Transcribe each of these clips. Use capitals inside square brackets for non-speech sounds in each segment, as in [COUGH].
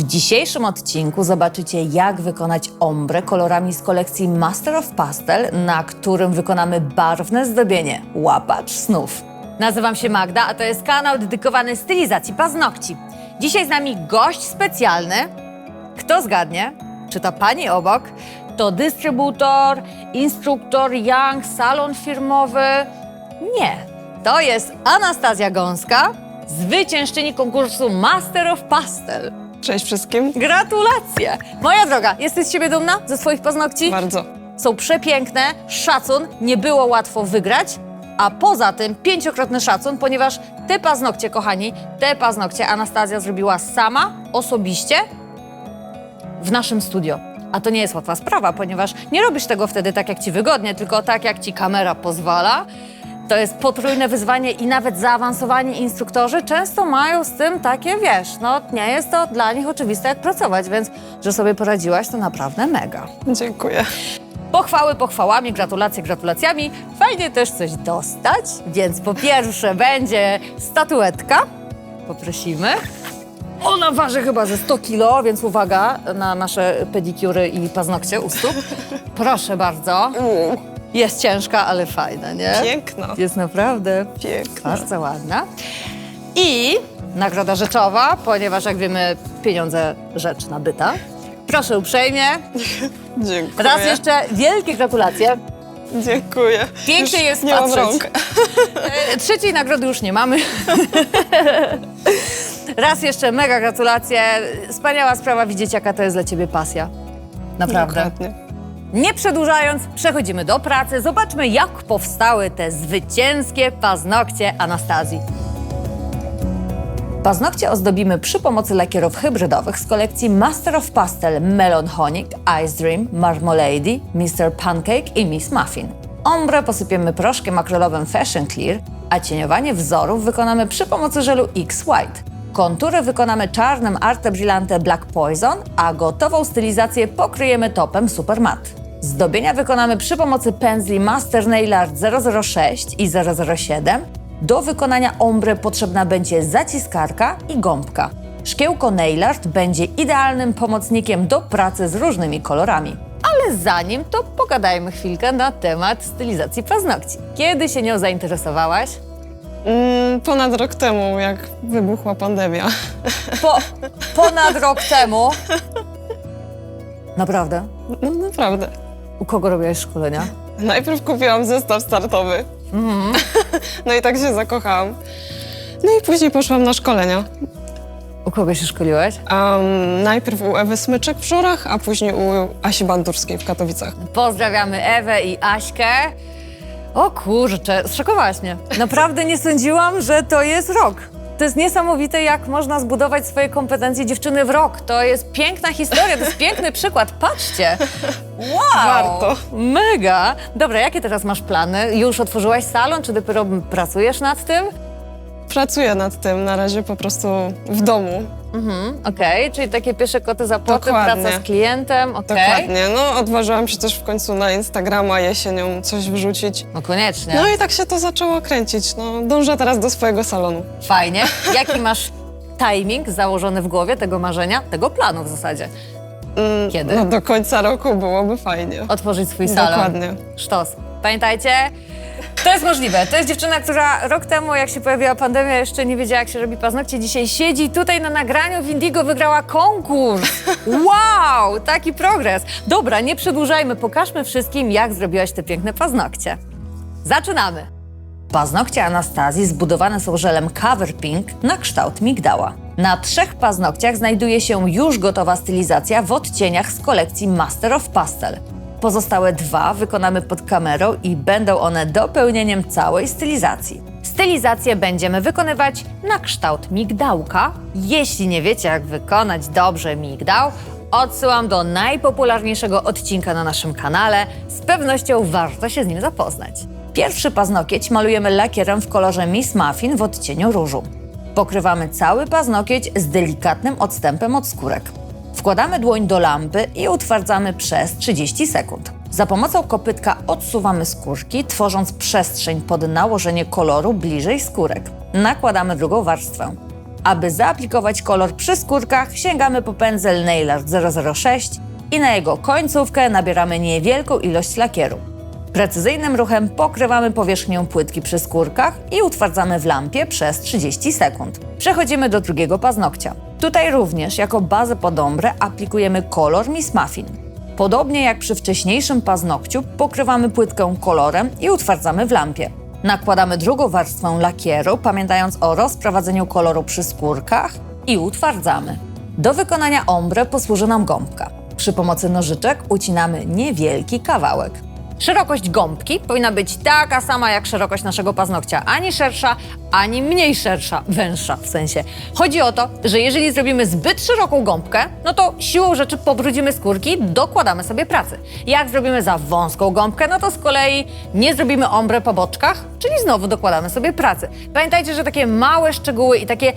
W dzisiejszym odcinku zobaczycie, jak wykonać ombre kolorami z kolekcji Master of Pastel, na którym wykonamy barwne zdobienie Łapacz Snów. Nazywam się Magda, a to jest kanał dedykowany stylizacji paznokci. Dzisiaj z nami gość specjalny. Kto zgadnie? Czy to pani obok? To dystrybutor, instruktor Young, salon firmowy? Nie. To jest Anastazja Gąska, zwyciężczyni konkursu Master of Pastel. Cześć wszystkim. Gratulacje! Moja droga, jesteś z siebie dumna ze swoich paznokci? Bardzo. Są przepiękne, szacun, nie było łatwo wygrać. A poza tym pięciokrotny szacun, ponieważ te paznokcie, kochani, te paznokcie Anastazja zrobiła sama, osobiście, w naszym studio. A to nie jest łatwa sprawa, ponieważ nie robisz tego wtedy tak, jak ci wygodnie, tylko tak, jak ci kamera pozwala. To jest potrójne wyzwanie i nawet zaawansowani instruktorzy często mają z tym takie, wiesz, no nie jest to dla nich oczywiste, jak pracować, więc że sobie poradziłaś, to naprawdę mega. Dziękuję. Pochwały pochwałami, gratulacje gratulacjami. Fajnie też coś dostać, więc po pierwsze będzie statuetka. Poprosimy. Ona waży chyba ze 100 kilo, więc uwaga na nasze pedikury i paznokcie u stóp. Proszę bardzo. Jest ciężka, ale fajna, nie? Piękna. Jest naprawdę Piękna. bardzo ładna. I nagroda rzeczowa, ponieważ jak wiemy, pieniądze rzecz nabyta. Proszę uprzejmie. [LAUGHS] Dziękuję. Raz jeszcze wielkie gratulacje. Dziękuję. Pięknie Już jest nie mam patrzeć. rąk. E, Trzeciej nagrody już nie mamy. [LAUGHS] Raz jeszcze mega gratulacje. Wspaniała sprawa widzieć, jaka to jest dla ciebie pasja. Naprawdę. Dokładnie. Nie przedłużając, przechodzimy do pracy. Zobaczmy, jak powstały te zwycięskie paznokcie Anastazji. Paznokcie ozdobimy przy pomocy lakierów hybrydowych z kolekcji Master of Pastel Melon Honic, Ice Dream, Marmalade, Mr. Pancake i Miss Muffin. Ombre posypiemy proszkiem akrylowym Fashion Clear, a cieniowanie wzorów wykonamy przy pomocy żelu X White. Kontury wykonamy czarnym Arte Brillante Black Poison, a gotową stylizację pokryjemy topem Super Matte. Zdobienia wykonamy przy pomocy pędzli Master Nail Art 006 i 007. Do wykonania ombre potrzebna będzie zaciskarka i gąbka. Szkiełko Nail Art będzie idealnym pomocnikiem do pracy z różnymi kolorami. Ale zanim to pogadajmy chwilkę na temat stylizacji paznokci. Kiedy się nią zainteresowałaś? Mm, ponad rok temu, jak wybuchła pandemia. Po, ponad rok temu. [LAUGHS] Naprawdę? No naprawdę. U kogo robiłaś szkolenia? Najpierw kupiłam zestaw startowy. [LAUGHS] No i tak się zakochałam. No i później poszłam na szkolenia. U kogo się szkoliłaś? Najpierw u Ewy Smyczek w Żurach, a później u Asi Bandurskiej w Katowicach. Pozdrawiamy Ewę i Aśkę. O kurczę, zszokowałaś mnie. Naprawdę nie sądziłam, że to jest rok. To jest niesamowite, jak można zbudować swoje kompetencje dziewczyny w rok. To jest piękna historia, to jest piękny [LAUGHS] przykład. Patrzcie. Wow! Warto. Mega! Dobra, jakie teraz masz plany? Już otworzyłaś salon, czy dopiero pracujesz nad tym? Pracuję nad tym na razie po prostu w domu. Mhm, okej, czyli takie pierwsze koty za płoty, Dokładnie. praca z klientem, okej. Dokładnie. No, odważyłam się też w końcu na Instagrama jesienią coś wrzucić. No koniecznie. No i tak się to zaczęło kręcić. No, dążę teraz do swojego salonu. Fajnie. [LAUGHS] Jaki masz timing założony w głowie tego marzenia, tego planu w zasadzie? Mm, Kiedy? No, do końca roku byłoby fajnie. Otworzyć swój salon. Dokładnie. Sztos. Pamiętajcie, to jest możliwe. To jest dziewczyna, która rok temu, jak się pojawiła pandemia, jeszcze nie wiedziała, jak się robi paznokcie. Dzisiaj siedzi tutaj na nagraniu w Indigo, wygrała konkurs. [LAUGHS] Wow, taki progres. Dobra, nie przedłużajmy, pokażmy wszystkim, jak zrobiłaś te piękne paznokcie. Zaczynamy. Paznokcie Anastazji zbudowane są żelem Cover Pink na kształt migdała. Na trzech paznokciach znajduje się już gotowa stylizacja w odcieniach z kolekcji Master of Pastel. Pozostałe dwa wykonamy pod kamerą i będą one dopełnieniem całej stylizacji. Stylizację będziemy wykonywać na kształt migdałka. Jeśli nie wiecie, jak wykonać dobrze migdał, odsyłam do najpopularniejszego odcinka na naszym kanale. Z pewnością warto się z nim zapoznać. Pierwszy paznokieć malujemy lakierem w kolorze Miss Muffin w odcieniu różu. Pokrywamy cały paznokieć z delikatnym odstępem od skórek. Wkładamy dłoń do lampy i utwardzamy przez 30 sekund. Za pomocą kopytka odsuwamy skórki, tworząc przestrzeń pod nałożenie koloru bliżej skórek. Nakładamy drugą warstwę. Aby zaaplikować kolor przy skórkach, sięgamy po pędzel Nail Art 006 i na jego końcówkę nabieramy niewielką ilość lakieru. Precyzyjnym ruchem pokrywamy powierzchnię płytki przy skórkach i utwardzamy w lampie przez 30 sekund. Przechodzimy do drugiego paznokcia. Tutaj również jako bazę pod ombre aplikujemy kolor Miss Muffin. Podobnie jak przy wcześniejszym paznokciu, pokrywamy płytkę kolorem i utwardzamy w lampie. Nakładamy drugą warstwę lakieru, pamiętając o rozprowadzeniu koloru przy skórkach i utwardzamy. Do wykonania ombre posłuży nam gąbka. Przy pomocy nożyczek ucinamy niewielki kawałek. Szerokość gąbki powinna być taka sama jak szerokość naszego paznokcia, ani szersza, ani mniej szersza, węższa w sensie. Chodzi o to, że jeżeli zrobimy zbyt szeroką gąbkę, no to siłą rzeczy pobrudzimy skórki, dokładamy sobie pracy. Jak zrobimy za wąską gąbkę, no to z kolei nie zrobimy ombre po boczkach, czyli znowu dokładamy sobie pracy. Pamiętajcie, że takie małe szczegóły i takie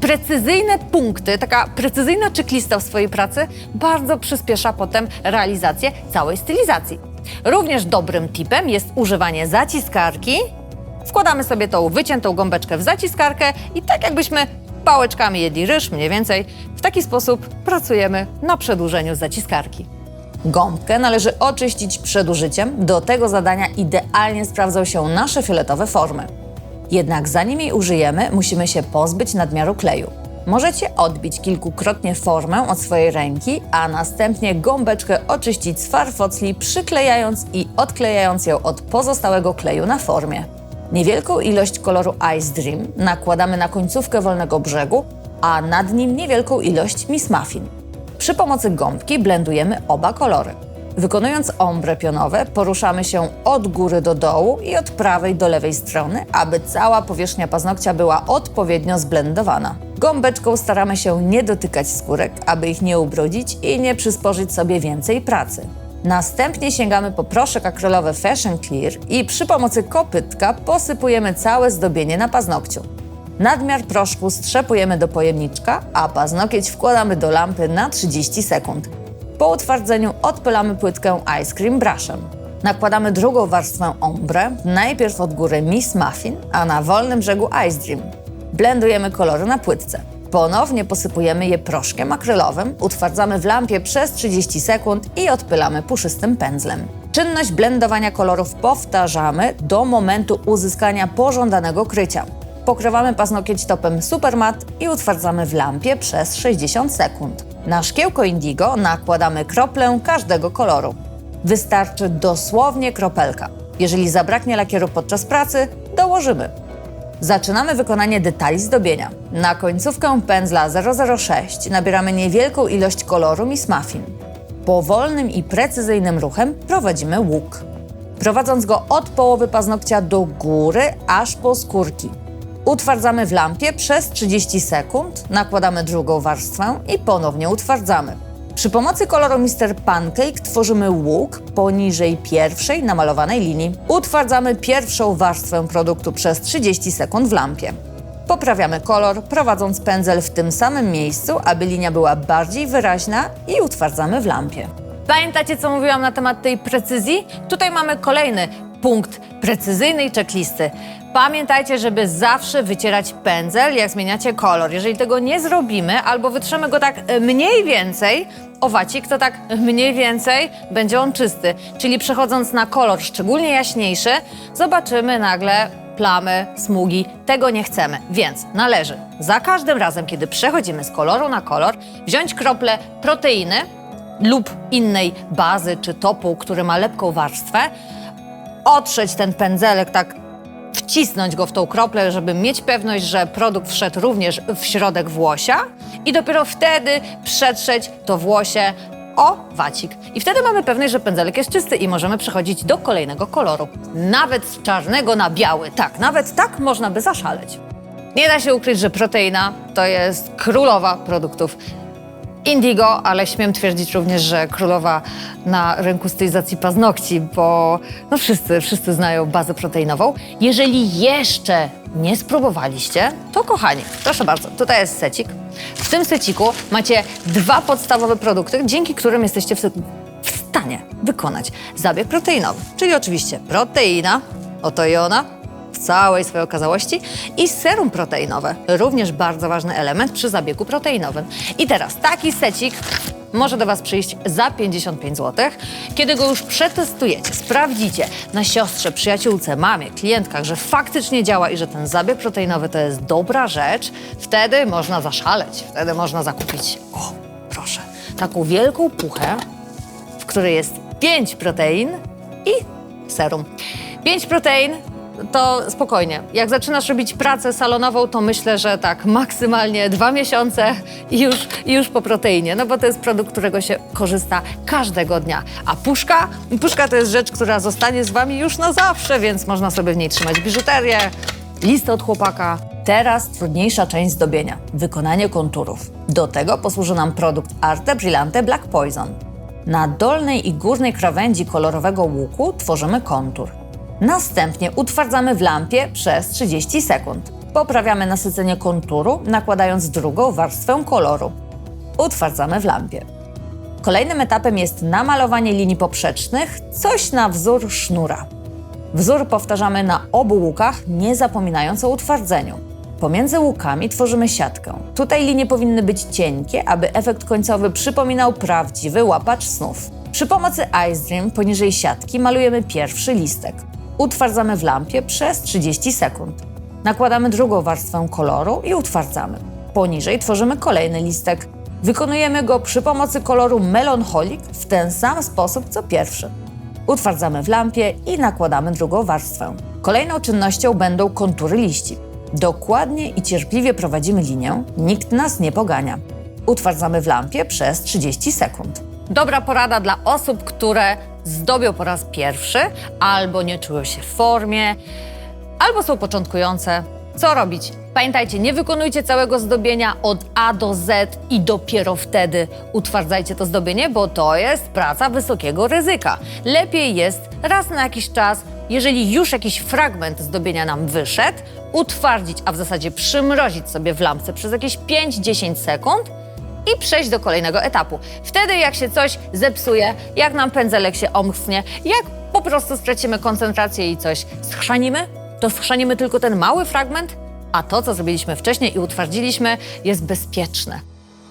precyzyjne punkty, taka precyzyjna checklista w swojej pracy bardzo przyspiesza potem realizację całej stylizacji. Również dobrym tipem jest używanie zaciskarki. Wkładamy sobie tą wyciętą gąbeczkę w zaciskarkę i tak jakbyśmy pałeczkami jedli ryż, mniej więcej, w taki sposób pracujemy na przedłużeniu zaciskarki. Gąbkę należy oczyścić przed użyciem. Do tego zadania idealnie sprawdzą się nasze fioletowe formy. Jednak zanim jej użyjemy, musimy się pozbyć nadmiaru kleju. Możecie odbić kilkukrotnie formę od swojej ręki, a następnie gąbeczkę oczyścić z farfocli, przyklejając i odklejając ją od pozostałego kleju na formie. Niewielką ilość koloru Ice Dream nakładamy na końcówkę wolnego brzegu, a nad nim niewielką ilość Miss Muffin. Przy pomocy gąbki blendujemy oba kolory. Wykonując ombre pionowe, poruszamy się od góry do dołu i od prawej do lewej strony, aby cała powierzchnia paznokcia była odpowiednio zblendowana. Gąbeczką staramy się nie dotykać skórek, aby ich nie ubrudzić i nie przysporzyć sobie więcej pracy. Następnie sięgamy po proszek akrylowy Fashion Clear i przy pomocy kopytka posypujemy całe zdobienie na paznokciu. Nadmiar proszku strzepujemy do pojemniczka, a paznokieć wkładamy do lampy na 30 sekund. Po utwardzeniu odpylamy płytkę Ice Cream Brushem. Nakładamy drugą warstwę ombre, najpierw od góry Miss Muffin, a na wolnym brzegu Ice Dream. Blendujemy kolory na płytce. Ponownie posypujemy je proszkiem akrylowym, utwardzamy w lampie przez 30 sekund i odpylamy puszystym pędzlem. Czynność blendowania kolorów powtarzamy do momentu uzyskania pożądanego krycia. Pokrywamy paznokieć topem Supermat i utwardzamy w lampie przez 60 sekund. Na szkiełko indigo nakładamy kroplę każdego koloru. Wystarczy dosłownie kropelka. Jeżeli zabraknie lakieru podczas pracy, dołożymy. Zaczynamy wykonanie detali zdobienia. Na końcówkę pędzla 006 nabieramy niewielką ilość koloru Miss Muffin. Powolnym i precyzyjnym ruchem prowadzimy łuk, prowadząc go od połowy paznokcia do góry, aż po skórki. Utwardzamy w lampie przez 30 sekund, nakładamy drugą warstwę i ponownie utwardzamy. Przy pomocy koloru Mr. Pancake tworzymy łuk poniżej pierwszej namalowanej linii. Utwardzamy pierwszą warstwę produktu przez 30 sekund w lampie. Poprawiamy kolor, prowadząc pędzel w tym samym miejscu, aby linia była bardziej wyraźna i utwardzamy w lampie. Pamiętacie, co mówiłam na temat tej precyzji? Tutaj mamy kolejny punkt precyzyjnej checklisty. Pamiętajcie, żeby zawsze wycierać pędzel, jak zmieniacie kolor. Jeżeli tego nie zrobimy, albo wytrzemy go tak e, mniej więcej, owacik, to tak mniej więcej będzie on czysty. Czyli przechodząc na kolor szczególnie jaśniejszy, zobaczymy nagle plamy, smugi. Tego nie chcemy, więc należy za każdym razem, kiedy przechodzimy z koloru na kolor, wziąć krople proteiny lub innej bazy czy topu, który ma lepką warstwę, otrzeć ten pędzelek, tak wcisnąć go w tą kroplę, żeby mieć pewność, że produkt wszedł również w środek włosia i dopiero wtedy przetrzeć to włosie o wacik. I wtedy mamy pewność, że pędzelek jest czysty i możemy przechodzić do kolejnego koloru. Nawet z czarnego na biały. Tak, nawet tak można by zaszaleć. Nie da się ukryć, że proteina to jest królowa produktów Indigo, ale śmiem twierdzić również, że królowa na rynku stylizacji paznokci, bo no wszyscy, wszyscy znają bazę proteinową. Jeżeli jeszcze nie spróbowaliście, to kochani, proszę bardzo, tutaj jest secik. W tym seciku macie dwa podstawowe produkty, dzięki którym jesteście w, w stanie wykonać zabieg proteinowy. Czyli oczywiście proteina, oto i ona, całej swojej okazałości i serum proteinowe, również bardzo ważny element przy zabiegu proteinowym. I teraz taki secik może do Was przyjść za 55 zł. Kiedy go już przetestujecie, sprawdzicie na siostrze, przyjaciółce, mamie, klientkach, że faktycznie działa i że ten zabieg proteinowy to jest dobra rzecz, wtedy można zaszaleć, wtedy można zakupić, o proszę, taką wielką puchę, w której jest 5 protein i serum. 5 protein to spokojnie. Jak zaczynasz robić pracę salonową, to myślę, że tak maksymalnie dwa miesiące i już, już po proteinie, no bo to jest produkt, którego się korzysta każdego dnia. A puszka? Puszka to jest rzecz, która zostanie z wami już na zawsze, więc można sobie w niej trzymać biżuterię, listy od chłopaka. Teraz trudniejsza część zdobienia wykonanie konturów. Do tego posłuży nam produkt Arte Brillante Black Poison. Na dolnej i górnej krawędzi kolorowego łuku tworzymy kontur. Następnie utwardzamy w lampie przez 30 sekund. Poprawiamy nasycenie konturu, nakładając drugą warstwę koloru. Utwardzamy w lampie. Kolejnym etapem jest namalowanie linii poprzecznych, coś na wzór sznura. Wzór powtarzamy na obu łukach, nie zapominając o utwardzeniu. Pomiędzy łukami tworzymy siatkę. Tutaj linie powinny być cienkie, aby efekt końcowy przypominał prawdziwy łapacz snów. Przy pomocy Ice Dream poniżej siatki malujemy pierwszy listek. Utwardzamy w lampie przez 30 sekund. Nakładamy drugą warstwę koloru i utwardzamy. Poniżej tworzymy kolejny listek. Wykonujemy go przy pomocy koloru Melancholic w ten sam sposób co pierwszy. Utwardzamy w lampie i nakładamy drugą warstwę. Kolejną czynnością będą kontury liści. Dokładnie i cierpliwie prowadzimy linię, nikt nas nie pogania. Utwardzamy w lampie przez 30 sekund. Dobra porada dla osób, które zdobią po raz pierwszy, albo nie czują się w formie, albo są początkujące. Co robić? Pamiętajcie, nie wykonujcie całego zdobienia od A do Z i dopiero wtedy utwardzajcie to zdobienie, bo to jest praca wysokiego ryzyka. Lepiej jest raz na jakiś czas, jeżeli już jakiś fragment zdobienia nam wyszedł, utwardzić, a w zasadzie przymrozić sobie w lampce przez jakieś 5-10 sekund i przejść do kolejnego etapu. Wtedy jak się coś zepsuje, jak nam pędzelek się omknie, jak po prostu stracimy koncentrację i coś schrzanimy, to schrzanimy tylko ten mały fragment, a to, co zrobiliśmy wcześniej i utwardziliśmy, jest bezpieczne.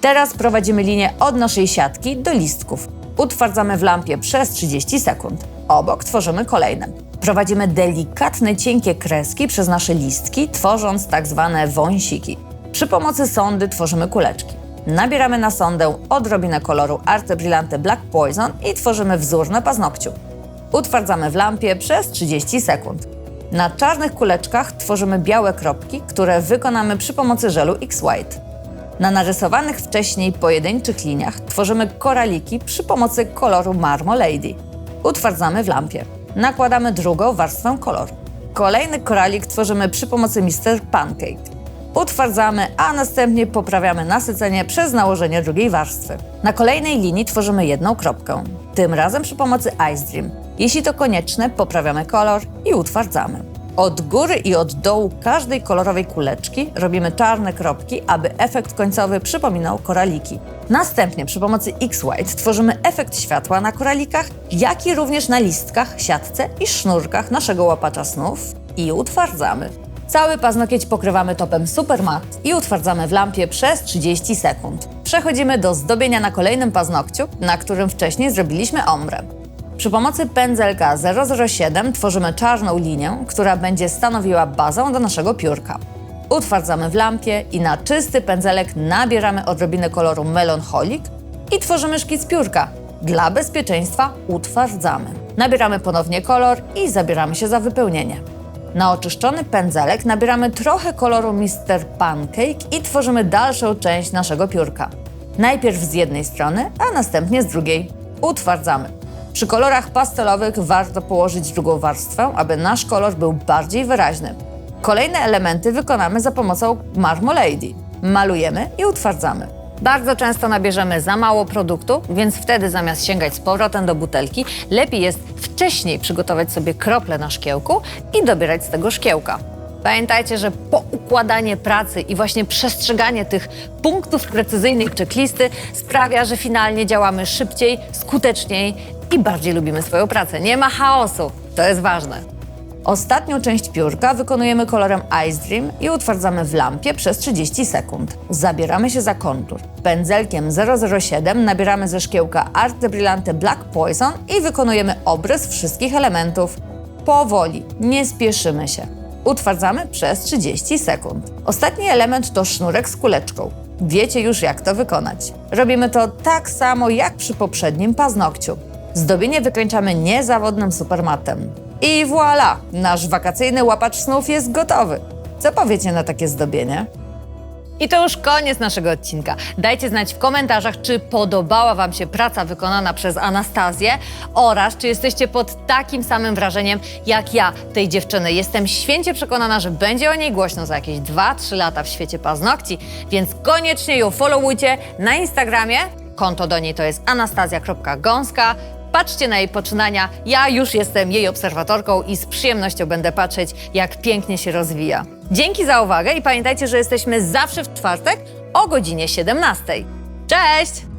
Teraz prowadzimy linię od naszej siatki do listków. Utwardzamy w lampie przez 30 sekund. Obok tworzymy kolejne. Prowadzimy delikatne, cienkie kreski przez nasze listki, tworząc tak zwane wąsiki. Przy pomocy sondy tworzymy kuleczki. Nabieramy na sondę odrobinę koloru Arte Brillante Black Poison i tworzymy wzór na paznokciu. Utwardzamy w lampie przez 30 sekund. Na czarnych kuleczkach tworzymy białe kropki, które wykonamy przy pomocy żelu X-White. Na narysowanych wcześniej pojedynczych liniach tworzymy koraliki przy pomocy koloru Marmalade. Utwardzamy w lampie. Nakładamy drugą warstwę koloru. Kolejny koralik tworzymy przy pomocy Mr. Pancake. Utwardzamy, a następnie poprawiamy nasycenie przez nałożenie drugiej warstwy. Na kolejnej linii tworzymy jedną kropkę, tym razem przy pomocy Ice Dream. Jeśli to konieczne, poprawiamy kolor i utwardzamy. Od góry i od dołu każdej kolorowej kuleczki robimy czarne kropki, aby efekt końcowy przypominał koraliki. Następnie przy pomocy X-White tworzymy efekt światła na koralikach, jak i również na listkach, siatce i sznurkach naszego łapacza snów i utwardzamy. Cały paznokieć pokrywamy topem Super Matte i utwardzamy w lampie przez 30 sekund. Przechodzimy do zdobienia na kolejnym paznokciu, na którym wcześniej zrobiliśmy ombre. Przy pomocy pędzelka 007 tworzymy czarną linię, która będzie stanowiła bazę do naszego piórka. Utwardzamy w lampie i na czysty pędzelek nabieramy odrobinę koloru Melancholic i tworzymy szkic piórka. Dla bezpieczeństwa utwardzamy. Nabieramy ponownie kolor i zabieramy się za wypełnienie. Na oczyszczony pędzelek nabieramy trochę koloru Mr. Pancake i tworzymy dalszą część naszego piórka. Najpierw z jednej strony, a następnie z drugiej. Utwardzamy. Przy kolorach pastelowych warto położyć drugą warstwę, aby nasz kolor był bardziej wyraźny. Kolejne elementy wykonamy za pomocą Marmalade. Malujemy i utwardzamy. Bardzo często nabierzemy za mało produktu, więc wtedy zamiast sięgać z powrotem do butelki, lepiej jest wcześniej przygotować sobie krople na szkiełku i dobierać z tego szkiełka. Pamiętajcie, że poukładanie pracy i właśnie przestrzeganie tych punktów precyzyjnych checklisty sprawia, że finalnie działamy szybciej, skuteczniej i bardziej lubimy swoją pracę. Nie ma chaosu, to jest ważne. Ostatnią część piórka wykonujemy kolorem Ice Dream i utwardzamy w lampie przez 30 sekund. Zabieramy się za kontur. Pędzelkiem 007 nabieramy ze szkiełka Arte Brillante Black Poison i wykonujemy obrys wszystkich elementów. Powoli, nie spieszymy się. Utwardzamy przez 30 sekund. Ostatni element to sznurek z kuleczką. Wiecie już jak to wykonać. Robimy to tak samo jak przy poprzednim paznokciu. Zdobienie wykończamy niezawodnym supermatem. I voilà! Nasz wakacyjny łapacz snów jest gotowy. Co powiecie na takie zdobienie? I to już koniec naszego odcinka. Dajcie znać w komentarzach, czy podobała Wam się praca wykonana przez Anastazję oraz czy jesteście pod takim samym wrażeniem jak ja tej dziewczyny. Jestem święcie przekonana, że będzie o niej głośno za jakieś 2-3 lata w świecie paznokci, więc koniecznie ją followujcie na Instagramie. Konto do niej to jest anastazja.gąska. Patrzcie na jej poczynania. Ja już jestem jej obserwatorką i z przyjemnością będę patrzeć, jak pięknie się rozwija. Dzięki za uwagę i pamiętajcie, że jesteśmy zawsze w czwartek o godzinie 17. Cześć!